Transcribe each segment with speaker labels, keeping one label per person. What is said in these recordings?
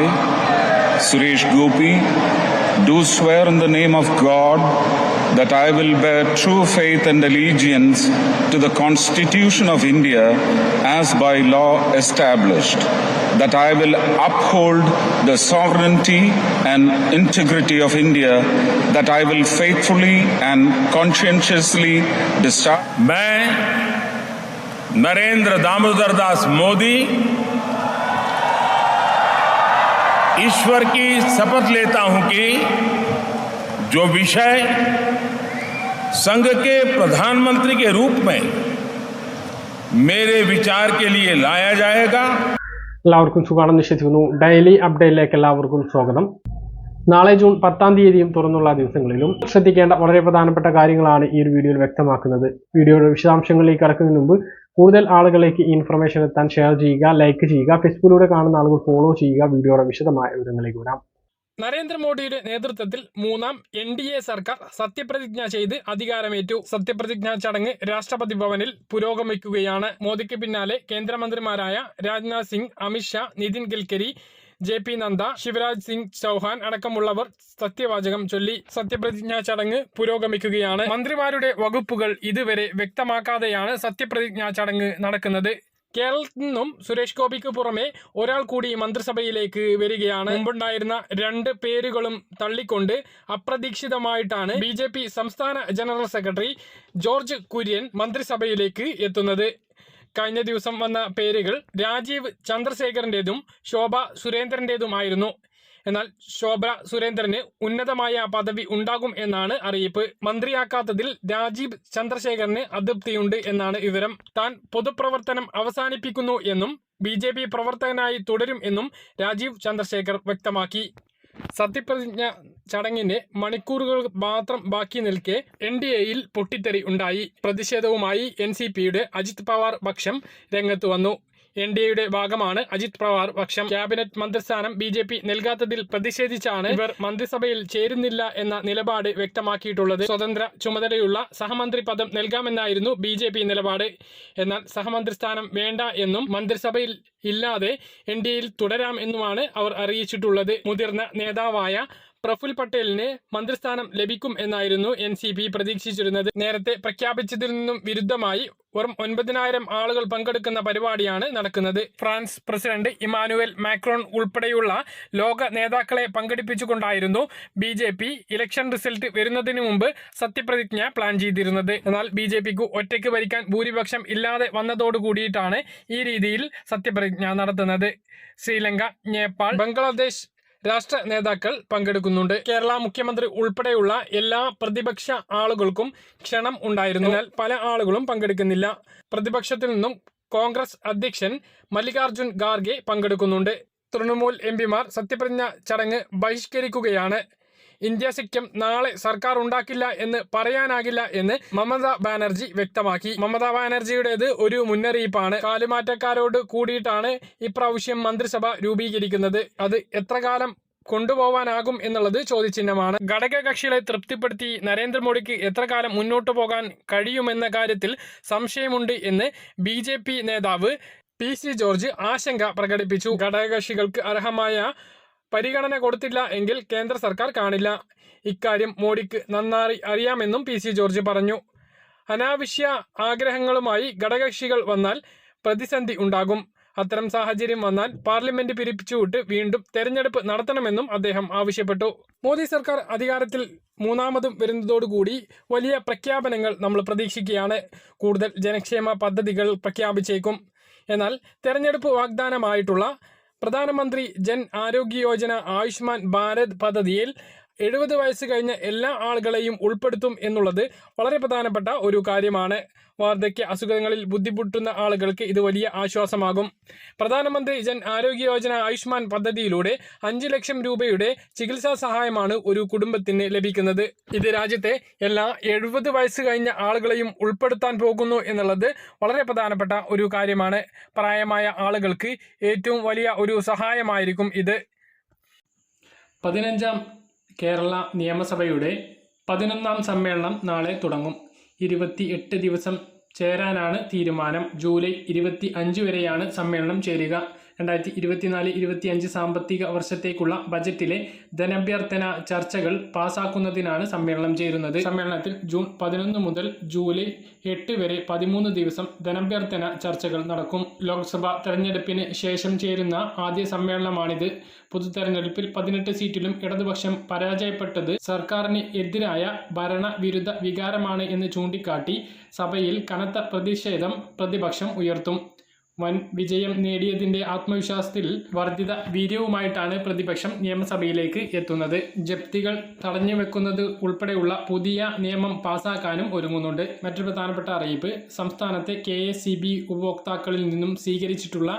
Speaker 1: I, Suresh Gopi, do swear in the name of God that I will bear true faith and allegiance to the Constitution of India as by law established, that I will uphold the sovereignty and integrity of India, that I will faithfully and conscientiously discharge.
Speaker 2: मैं नरेंद्र दामोदर दास मोदी ईश्वर की शपथ लेता हूं कि जो विषय संघ के प्रधानमंत्री के रूप में मेरे विचार के लिए लाया जाएगा
Speaker 3: എല്ലാവർക്കും സുഖാണെന്ന് വിശ്വസിക്കുന്നു ഡെയിലി അപ്ഡേറ്റിലേക്ക് എല്ലാവർക്കും സ്വാഗതം നാളെ ജൂൺ പത്താം തീയതിയും തുറന്നുള്ള ദിവസങ്ങളിലും ശ്രദ്ധിക്കേണ്ട വളരെ പ്രധാനപ്പെട്ട കാര്യങ്ങളാണ് ഈ ഒരു വീഡിയോയിൽ വ്യക്തമാക്കുന്നത് വീഡിയോയുടെ വിശദാംശങ്ങളിലേക്ക് കടക്കുന്നതിന് മുമ്പ് കൂടുതൽ ആളുകളിലേക്ക് ഇൻഫർമേഷൻ എത്താൻ ഷെയർ ചെയ്യുക ലൈക്ക് ചെയ്യുക ഫേസ്ബുക്കിലൂടെ കാണുന്ന ആളുകൾ ഫോളോ ചെയ്യുക വീഡിയോയുടെ വിശദമായ വിവരങ്ങളിലേക്ക് വരാം.
Speaker 4: നരേന്ദ്രമോദിയുടെ നേതൃത്വത്തിൽ മൂന്നാം എൻ ഡി എ സർക്കാർ സത്യപ്രതിജ്ഞ ചെയ്ത് അധികാരമേറ്റു. സത്യപ്രതിജ്ഞാ ചടങ്ങ് രാഷ്ട്രപതി ഭവനിൽ പുരോഗമിക്കുകയാണ്. മോദിക്ക് പിന്നാലെ കേന്ദ്രമന്ത്രിമാരായ രാജ്നാഥ് സിംഗ് അമിത്ഷാ നിതിൻ ഗഡ്കരി ജെ പി നന്ദ ശിവരാജ് സിംഗ് ചൌഹാൻ അടക്കമുള്ളവർ സത്യവാചകം ചൊല്ലി സത്യപ്രതിജ്ഞാ ചടങ്ങ് പുരോഗമിക്കുകയാണ്. മന്ത്രിമാരുടെ വകുപ്പുകൾ ഇതുവരെ വ്യക്തമാക്കാതെയാണ് സത്യപ്രതിജ്ഞാ ചടങ്ങ് നടക്കുന്നത്. കേരളത്തിൽ നിന്നും സുരേഷ് ഗോപിക്ക് പുറമെ ഒരാൾ കൂടി മന്ത്രിസഭയിലേക്ക് വരികയാണ്. മുമ്പുണ്ടായിരുന്ന രണ്ട് പേരുകളും തള്ളിക്കൊണ്ട് അപ്രതീക്ഷിതമായിട്ടാണ് ബി സംസ്ഥാന ജനറൽ സെക്രട്ടറി ജോർജ് കുര്യൻ മന്ത്രിസഭയിലേക്ക് എത്തുന്നത്. കഴിഞ്ഞ ദിവസം വന്ന പേരുകൾ രാജീവ് ചന്ദ്രശേഖറിന്റെതും ശോഭ സുരേന്ദ്രന്റേതുമായിരുന്നു. എന്നാൽ ശോഭ സുരേന്ദ്രന് ഉന്നതമായ പദവി ഉണ്ടാകും എന്നാണ് അറിയിപ്പ്. മന്ത്രിയാക്കാത്തതിൽ രാജീവ് ചന്ദ്രശേഖറിന് അതൃപ്തിയുണ്ട് എന്നാണ് വിവരം. താൻ പൊതുപ്രവർത്തനം അവസാനിപ്പിക്കുന്നു എന്നും ബി പ്രവർത്തകനായി തുടരും എന്നും രാജീവ് ചന്ദ്രശേഖർ വ്യക്തമാക്കി. സത്യപ്രതിജ്ഞ ചടങ്ങിന് മണിക്കൂറുകൾ മാത്രം ബാക്കി നിൽക്കെ എൻ ഡി എയിൽ പൊട്ടിത്തെറി ഉണ്ടായി. പ്രതിഷേധവുമായി എൻ സി പിയുടെ അജിത് പവാർ പക്ഷം രംഗത്ത് വന്നു. എൻ ഡി എയുടെ ഭാഗമാണ്. അജിത് പവാർ പക്ഷം ക്യാബിനറ്റ് മന്ത്രിസ്ഥാനം ബി ജെ പി നൽകാത്തതിൽ പ്രതിഷേധിച്ചാണ് ഇവർ മന്ത്രിസഭയിൽ ചേരുന്നില്ല എന്ന നിലപാട് വ്യക്തമാക്കിയിട്ടുള്ളത്. സ്വതന്ത്ര ചുമതലയുള്ള സഹമന്ത്രി പദം നൽകാമെന്നായിരുന്നു ബി ജെ പി നിലപാട്. എന്നാൽ സഹമന്ത്രി സ്ഥാനം വേണ്ട എന്നും മന്ത്രിസഭയിൽ ഇല്ലാതെ എൻ ഡി എയിൽ തുടരാം എന്നുമാണ് അവർ അറിയിച്ചിട്ടുള്ളത്. മുതിർന്ന നേതാവായ പ്രഫുൽ പട്ടേലിന് മന്ത്രിസ്ഥാനം ലഭിക്കും എന്നായിരുന്നു എൻ സി പി പ്രതീക്ഷിച്ചിരുന്നത്. നേരത്തെ പ്രഖ്യാപിച്ചതിൽ നിന്നും വിരുദ്ധമായി വെറും ഒൻപതിനായിരം ആളുകൾ പങ്കെടുക്കുന്ന പരിപാടിയാണ് നടക്കുന്നത്. ഫ്രാൻസ് പ്രസിഡന്റ് ഇമാനുവൽ മാക്രോൺ ഉൾപ്പെടെയുള്ള ലോക നേതാക്കളെ പങ്കെടുപ്പിച്ചുകൊണ്ടായിരുന്നു B J P election result വരുന്നതിന് മുമ്പ് സത്യപ്രതിജ്ഞ പ്ലാൻ ചെയ്തിരുന്നത്. എന്നാൽ ബി ജെ പിക്ക് ഒറ്റയ്ക്ക് ഭരിക്കാൻ ഭൂരിപക്ഷം ഇല്ലാതെ വന്നതോടുകൂടിയിട്ടാണ് ഈ രീതിയിൽ സത്യപ്രതിജ്ഞ നടത്തുന്നത്. ശ്രീലങ്ക നേപ്പാൾ ബംഗ്ലാദേശ് രാഷ്ട്ര നേതാക്കൾ പങ്കെടുക്കുന്നുണ്ട്. കേരള മുഖ്യമന്ത്രി ഉൾപ്പെടെയുള്ള എല്ലാ പ്രതിപക്ഷ ആളുകൾക്കും ക്ഷണം ഉണ്ടായിരുന്നു. എന്നാൽ പല ആളുകളും പങ്കെടുക്കുന്നില്ല. പ്രതിപക്ഷത്തിൽ നിന്നും കോൺഗ്രസ് അധ്യക്ഷൻ മല്ലികാർജുൻ ഖാർഗെ പങ്കെടുക്കുന്നുണ്ട്. തൃണമൂൽ എം പിമാർ സത്യപ്രതിജ്ഞ ചടങ്ങ് ബഹിഷ്കരിക്കുകയാണ്. ഇന്ത്യ സഖ്യം നാളെ സർക്കാർ ഉണ്ടാക്കില്ല എന്ന് പറയാനാകില്ല എന്ന് മമതാ ബാനർജി വ്യക്തമാക്കി. മമതാ ബാനർജിയുടേത് ഒരു മുന്നറിയിപ്പാണ്. കാലുമാറ്റക്കാരോട് കൂടിയിട്ടാണ് ഇപ്രാവശ്യം മന്ത്രിസഭ രൂപീകരിക്കുന്നത്. അത് എത്ര കാലം കൊണ്ടുപോവാനാകും എന്നുള്ളത് ചോദ്യചിഹ്നമാണ്. ഘടകകക്ഷികളെ തൃപ്തിപ്പെടുത്തി നരേന്ദ്രമോദിക്ക് എത്ര കാലം മുന്നോട്ടു പോകാൻ കഴിയുമെന്ന കാര്യത്തിൽ സംശയമുണ്ട് എന്ന് ബി നേതാവ് പി ജോർജ് ആശങ്ക പ്രകടിപ്പിച്ചു. ഘടകകക്ഷികൾക്ക് അർഹമായ പരിഗണന കൊടുത്തില്ല എങ്കിൽ കേന്ദ്ര സർക്കാർ കാണില്ല. ഇക്കാര്യം മോഡിക്ക് നന്നായി അറിയാമെന്നും പി ജോർജ് പറഞ്ഞു. അനാവശ്യ ആഗ്രഹങ്ങളുമായി ഘടകകക്ഷികൾ വന്നാൽ പ്രതിസന്ധി ഉണ്ടാകും. അത്തരം സാഹചര്യം വന്നാൽ പാർലമെന്റ് പിരിപ്പിച്ചുവിട്ട് വീണ്ടും തെരഞ്ഞെടുപ്പ് നടത്തണമെന്നും അദ്ദേഹം ആവശ്യപ്പെട്ടു. മോദി സർക്കാർ അധികാരത്തിൽ മൂന്നാമതും വരുന്നതോടുകൂടി വലിയ പ്രഖ്യാപനങ്ങൾ നമ്മൾ പ്രതീക്ഷിക്കുകയാണ്. കൂടുതൽ ജനക്ഷേമ പദ്ധതികൾ പ്രഖ്യാപിച്ചേക്കും. എന്നാൽ തെരഞ്ഞെടുപ്പ് വാഗ്ദാനമായിട്ടുള്ള പ്രധാനമന്ത്രി ജൻ ആരോഗ്യ യോജന ആയുഷ്മാൻ ഭാരത് പദ്ധതിയിൽ എഴുപത് വയസ്സ് കഴിഞ്ഞ എല്ലാ ആളുകളെയും ഉൾപ്പെടുത്തും എന്നുള്ളത് വളരെ പ്രധാനപ്പെട്ട ഒരു കാര്യമാണ്. വാർദ്ധക്യ അസുഖങ്ങളിൽ ബുദ്ധിമുട്ടുന്ന ആളുകൾക്ക് ഇത് വലിയ ആശ്വാസമാകും. പ്രധാനമന്ത്രി ജൻ ആരോഗ്യ യോജന ആയുഷ്മാൻ പദ്ധതിയിലൂടെ അഞ്ച് ലക്ഷം രൂപയുടെ ചികിത്സാ സഹായമാണ് ഒരു കുടുംബത്തിന് ലഭിക്കുന്നത്. ഇത് രാജ്യത്തെ എല്ലാ എഴുപത് വയസ്സ് കഴിഞ്ഞ ആളുകളെയും ഉൾപ്പെടുത്താൻ പോകുന്നു എന്നുള്ളത് വളരെ പ്രധാനപ്പെട്ട ഒരു കാര്യമാണ്. പ്രായമായ ആളുകൾക്ക് ഏറ്റവും വലിയ ഒരു സഹായമായിരിക്കും ഇത്. പതിനഞ്ചാം കേരള നിയമസഭയുടെ പതിനൊന്നാം സമ്മേളനം നാളെ തുടങ്ങും. ഇരുപത്തി എട്ട് ദിവസം ചേരാനാണ് തീരുമാനം. ജൂലൈ ഇരുപത്തി അഞ്ച് വരെയാണ് സമ്മേളനം ചേരുക. രണ്ടായിരത്തി ഇരുപത്തിനാല് ഇരുപത്തിയഞ്ച് സാമ്പത്തിക വർഷത്തേക്കുള്ള ബജറ്റിലെ ധനാഭ്യർത്ഥന ചർച്ചകൾ പാസാക്കുന്നതിനാണ് സമ്മേളനം ചേരുന്നത്. സമ്മേളനത്തിൽ ജൂൺ പതിനൊന്ന് മുതൽ ജൂലൈ എട്ട് വരെ പതിമൂന്ന് ദിവസം ധനാഭ്യർത്ഥന ചർച്ചകൾ നടക്കും. ലോക്സഭാ തെരഞ്ഞെടുപ്പിന് ശേഷം ചേരുന്ന ആദ്യ സമ്മേളനമാണിത്. പൊതുതെരഞ്ഞെടുപ്പിൽ പതിനെട്ട് സീറ്റിലും ഇടതുപക്ഷം പരാജയപ്പെട്ടത് സർക്കാരിന് എതിരായ ഭരണവിരുദ്ധ വികാരമാണ് എന്ന് ചൂണ്ടിക്കാട്ടി സഭയിൽ കനത്ത പ്രതിഷേധം പ്രതിപക്ഷം ഉയർത്തും. വൻ വിജയം നേടിയതിന്റെ ആത്മവിശ്വാസത്തിൽ വർദ്ധിത വീര്യവുമായിട്ടാണ് പ്രതിപക്ഷം നിയമസഭയിലേക്ക് എത്തുന്നത്. ജപ്തികൾ തടഞ്ഞു വെക്കുന്നത് ഉൾപ്പെടെയുള്ള പുതിയ നിയമം പാസാക്കാനും ഒരുങ്ങുന്നുണ്ട്. മറ്റൊരു പ്രധാനപ്പെട്ട അറിയിപ്പ് സംസ്ഥാനത്തെ കെ ഉപഭോക്താക്കളിൽ നിന്നും സ്വീകരിച്ചിട്ടുള്ള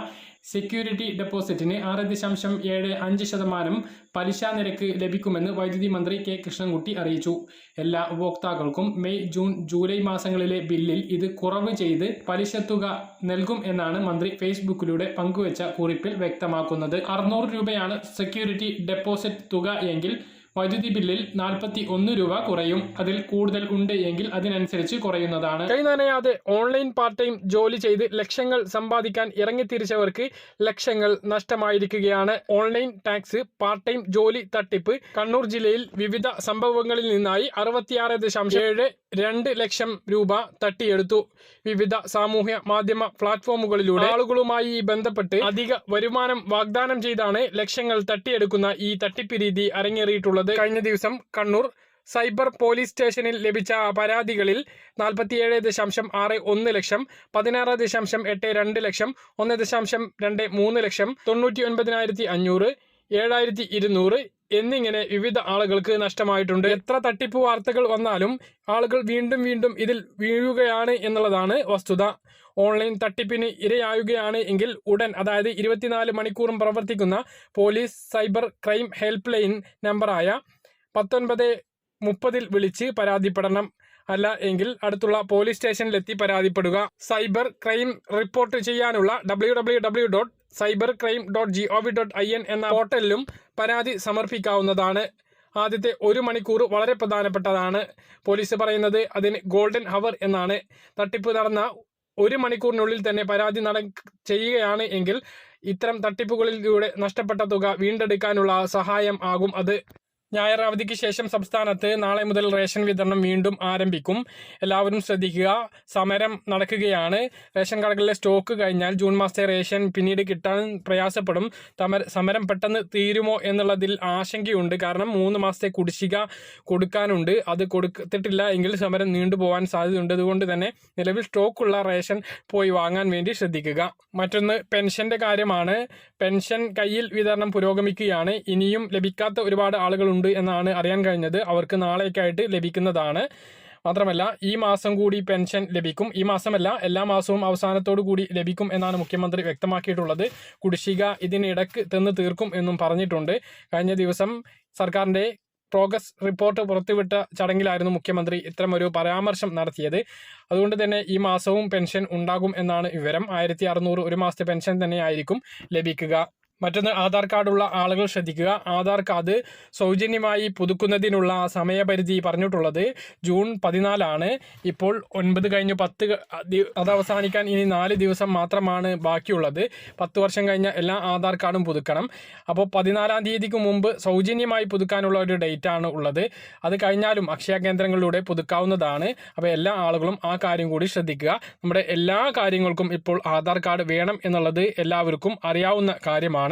Speaker 4: സെക്യൂരിറ്റി ഡെപ്പോസിറ്റിന് ആറ് ദശാംശം ഏഴ് അഞ്ച് ശതമാനം പലിശ നിരക്ക് ലഭിക്കുമെന്ന് വൈദ്യുതി മന്ത്രി കെ കൃഷ്ണൻകുട്ടി അറിയിച്ചു. എല്ലാ ഉപഭോക്താക്കൾക്കും മെയ് ജൂൺ ജൂലൈ മാസങ്ങളിലെ ബില്ലിൽ ഇത് കുറവ് ചെയ്ത് പലിശ തുക നൽകും എന്നാണ് മന്ത്രി ഫേസ്ബുക്കിലൂടെ പങ്കുവച്ച കുറിപ്പിൽ വ്യക്തമാക്കുന്നത്. അറുന്നൂറ് രൂപയാണ് സെക്യൂരിറ്റി ഡെപ്പോസിറ്റ് തുക എങ്കിൽ വൈദ്യുതി ബില്ലിൽ നാൽപ്പത്തി ഒന്ന് രൂപ കുറയും. അതിൽ കൂടുതൽ ഉണ്ട് എങ്കിൽ അതിനനുസരിച്ച് കുറയുന്നതാണ്. കൈനനയാതെ ഓൺലൈൻ പാർട്ട് ടൈം ജോലി ചെയ്ത് ലക്ഷങ്ങൾ സമ്പാദിക്കാൻ ഇറങ്ങിത്തിരിച്ചവർക്ക് ലക്ഷങ്ങൾ നഷ്ടമായിരിക്കുകയാണ്. ഓൺലൈൻ ടാക്സ് പാർട്ട് ടൈം ജോലി തട്ടിപ്പ് കണ്ണൂർ ജില്ലയിൽ വിവിധ സംഭവങ്ങളിൽ നിന്നായി അറുപത്തിയാറ് ദശാംശം ഏഴ് രണ്ട് ലക്ഷം രൂപ തട്ടിയെടുത്തു. വിവിധ സാമൂഹ്യ മാധ്യമ പ്ലാറ്റ്ഫോമുകളിലൂടെ ആളുകളുമായി ബന്ധപ്പെട്ട് അധിക വരുമാനം വാഗ്ദാനം ചെയ്താണ് ലക്ഷങ്ങൾ തട്ടിയെടുക്കുന്ന ഈ തട്ടിപ്പ് രീതി അരങ്ങേറിയിട്ടുള്ളത്. കഴിഞ്ഞ ദിവസം കണ്ണൂർ സൈബർ പോലീസ് സ്റ്റേഷനിൽ ലഭിച്ച പരാതികളിൽ നാൽപ്പത്തിയേഴ് ദശാംശം ആറ് ഒന്ന് ലക്ഷം പതിനാറ് ദശാംശം എട്ട് രണ്ട് ലക്ഷം ഒന്ന് ദശാംശം രണ്ട് മൂന്ന് ലക്ഷം തൊണ്ണൂറ്റി ഒൻപതിനായിരത്തി അഞ്ഞൂറ് ഏഴായിരത്തി ഇരുന്നൂറ് എന്നിങ്ങനെ വിവിധ ആളുകൾക്ക് നഷ്ടമായിട്ടുണ്ട്. എത്ര തട്ടിപ്പ് വാർത്തകൾ വന്നാലും ആളുകൾ വീണ്ടും വീണ്ടും ഇതിൽ വീഴുകയാണ് എന്നുള്ളതാണ് വസ്തുത. ഓൺലൈൻ തട്ടിപ്പിന് ഇരയാവുകയാണ് എങ്കിൽ ഉടൻ അതായത് ഇരുപത്തിനാല് മണിക്കൂറും പ്രവർത്തിക്കുന്ന police cyber crime help line നമ്പറായ പത്തൊൻപത് മുപ്പതിൽ വിളിച്ച് പരാതിപ്പെടണം. അല്ല എങ്കിൽ അടുത്തുള്ള പോലീസ് സ്റ്റേഷനിലെത്തി പരാതിപ്പെടുക. സൈബർ ക്രൈം റിപ്പോർട്ട് ചെയ്യാനുള്ള W W W dot cyber crime dot G O V dot I N എന്ന പോർട്ടലിലും പരാതി സമർപ്പിക്കാവുന്നതാണ്. ആദ്യത്തെ ഒരു മണിക്കൂർ വളരെ പ്രധാനപ്പെട്ടതാണ്. പോലീസ് പറയുന്നത് അതിന് ഗോൾഡൻ ഹവർ എന്നാണ്. തട്ടിപ്പ് നടന്ന ഒരു മണിക്കൂറിനുള്ളിൽ തന്നെ പരാതി നട ചെയ്യുകയാണ് എങ്കിൽ ഇത്തരം തട്ടിപ്പുകളിലൂടെ നഷ്ടപ്പെട്ട തുക വീണ്ടെടുക്കാനുള്ള സഹായം ആകും അത്. ഞായർ അവധിക്ക് ശേഷം സംസ്ഥാനത്ത് നാളെ മുതൽ റേഷൻ വിതരണം വീണ്ടും ആരംഭിക്കും. എല്ലാവരും ശ്രദ്ധിക്കുക. സമരം നടക്കുകയാണ്. റേഷൻ കടകളിലെ സ്റ്റോക്ക് കഴിഞ്ഞാൽ ജൂൺ മാസത്തെ റേഷൻ പിന്നീട് കിട്ടാൻ പ്രയാസപ്പെടും. സമരം പെട്ടെന്ന് തീരുമോ എന്നുള്ളതിൽ ആശങ്കയുണ്ട്. കാരണം മൂന്ന് മാസത്തെ കുടിശ്ശിക കൊടുക്കാനുണ്ട്. അത് കൊടുത്തിട്ടില്ല എങ്കിൽ സമരം നീണ്ടുപോകാൻ സാധ്യതയുണ്ട്. അതുകൊണ്ട് തന്നെ നിലവിൽ സ്റ്റോക്കുള്ള റേഷൻ പോയി വാങ്ങാൻ വേണ്ടി ശ്രദ്ധിക്കുക. മറ്റൊന്ന് പെൻഷന്റെ കാര്യമാണ്. പെൻഷൻ കയ്യിൽ വിതരണം പുരോഗമിക്കുകയാണ്. ഇനിയും ലഭിക്കാത്ത ഒരുപാട് ആളുകളുണ്ട്. എന്നാണ് അറിയാൻ കഴിഞ്ഞത്. അവർക്ക് നാളേക്കായിട്ട് ലഭിക്കുന്നതാണ്. മാത്രമല്ല ഈ മാസം കൂടി പെൻഷൻ ലഭിക്കും. ഈ മാസമല്ല എല്ലാ മാസവും അവസാനത്തോടു കൂടി ലഭിക്കും എന്നാണ് മുഖ്യമന്ത്രി വ്യക്തമാക്കിയിട്ടുള്ളത്. കുടിശ്ശിക ഇതിനിടക്ക് തന്ന് തീർക്കും എന്നും പറഞ്ഞിട്ടുണ്ട്. കഴിഞ്ഞ ദിവസം സർക്കാരിന്റെ പ്രോഗ്രസ് റിപ്പോർട്ട് പുറത്തുവിട്ട ചടങ്ങിലായിരുന്നു മുഖ്യമന്ത്രി ഇത്തരമൊരു പരാമർശം നടത്തിയത്. അതുകൊണ്ട് തന്നെ ഈ മാസവും പെൻഷൻ ഉണ്ടാകും എന്നാണ് വിവരം. ആയിരത്തി ഒരു മാസത്തെ പെൻഷൻ തന്നെയായിരിക്കും ലഭിക്കുക. മറ്റൊന്ന് ആധാർ കാർഡുള്ള ആളുകൾ ശ്രദ്ധിക്കുക. ആധാർ കാർഡ് സൗജന്യമായി പുതുക്കുന്നതിനുള്ള സമയപരിധി പറഞ്ഞിട്ടുള്ളത് ജൂൺ പതിനാലാണ്. ഇപ്പോൾ ഒൻപത് കഴിഞ്ഞ് പത്ത് അത് അവസാനിക്കാൻ ഇനി നാല് ദിവസം മാത്രമാണ് ബാക്കിയുള്ളത്. പത്ത് വർഷം കഴിഞ്ഞ എല്ലാ ആധാർ കാർഡും പുതുക്കണം. അപ്പോൾ പതിനാലാം തീയതിക്ക് മുമ്പ് സൗജന്യമായി പുതുക്കാനുള്ള ഒരു ഡേറ്റ് ആണ് ഉള്ളത്. അത് കഴിഞ്ഞാലും അക്ഷയ കേന്ദ്രങ്ങളിലൂടെ പുതുക്കാവുന്നതാണ്. അപ്പോൾ എല്ലാ ആളുകളും ആ കാര്യം കൂടി ശ്രദ്ധിക്കുക. നമ്മുടെ എല്ലാ കാര്യങ്ങൾക്കും ഇപ്പോൾ ആധാർ കാർഡ് വേണം എന്നുള്ളത് എല്ലാവർക്കും അറിയാവുന്ന കാര്യമാണ്.